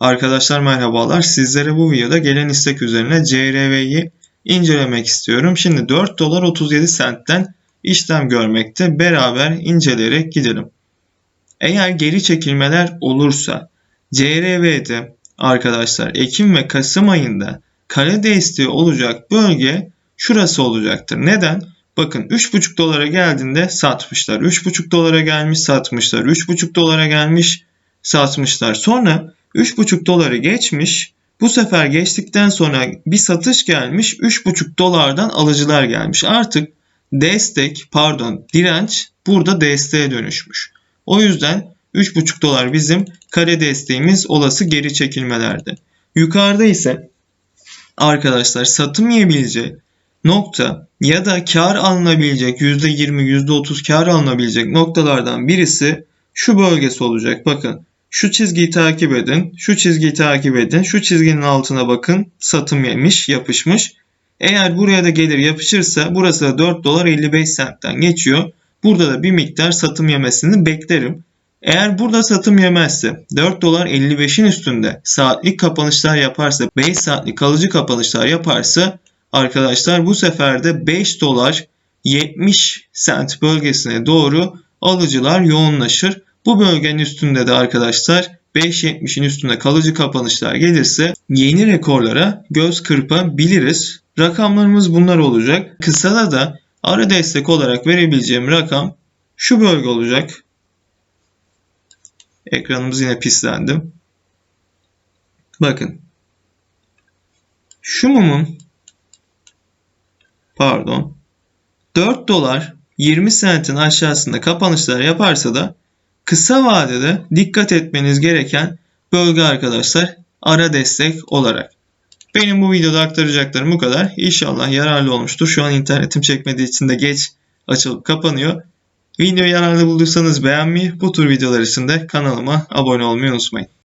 Arkadaşlar merhabalar. Sizlere bu videoda gelen istek üzerine CRV'yi incelemek istiyorum. Şimdi 4 dolar 37 sentten işlem görmekte. Beraber inceleyerek gidelim. Eğer geri çekilmeler olursa CRV'de arkadaşlar Ekim ve Kasım ayında kare desteği olacak bölge şurası olacaktır. Neden? Bakın 3,5 dolara geldiğinde satmışlar. 3,5 dolara gelmiş satmışlar. 3,5 dolara gelmiş satmışlar. Sonra 3,5 doları geçmiş. Bu sefer geçtikten sonra bir satış gelmiş. 3,5 dolardan alıcılar gelmiş. Artık destek pardon direnç burada desteğe dönüşmüş. O yüzden 3,5 dolar bizim kare desteğimiz olası geri çekilmelerde. Yukarıda ise arkadaşlar satım yiyebileceği nokta ya da kar alınabilecek %20 %30 kar alınabilecek noktalardan birisi şu bölgesi olacak. Bakın şu çizgiyi takip edin, şu çizgiyi takip edin, şu çizginin altına bakın satım yemiş, yapışmış. Eğer buraya da gelir yapışırsa burası da 4 dolar 55 sentten geçiyor. Burada da bir miktar satım yemesini beklerim. Eğer burada satım yemezse 4 dolar 55'in üstünde saatlik kapanışlar yaparsa 5 saatlik kalıcı kapanışlar yaparsa arkadaşlar bu sefer de 5 dolar 70 sent bölgesine doğru alıcılar yoğunlaşır. Bu bölgenin üstünde de arkadaşlar 5.70'in üstünde kalıcı kapanışlar gelirse yeni rekorlara göz kırpabiliriz. Rakamlarımız bunlar olacak. Kısada da ara destek olarak verebileceğim rakam şu bölge olacak. Ekranımız yine pislendi. Bakın. Şu mumun pardon 4 dolar 20 sentin aşağısında kapanışlar yaparsa da kısa vadede dikkat etmeniz gereken bölge arkadaşlar ara destek olarak. Benim bu videoda aktaracaklarım bu kadar. İnşallah yararlı olmuştur. Şu an internetim çekmediği için de geç açılıp kapanıyor. Videoyu yararlı bulduysanız beğenmeyi, bu tür videolar için de kanalıma abone olmayı unutmayın.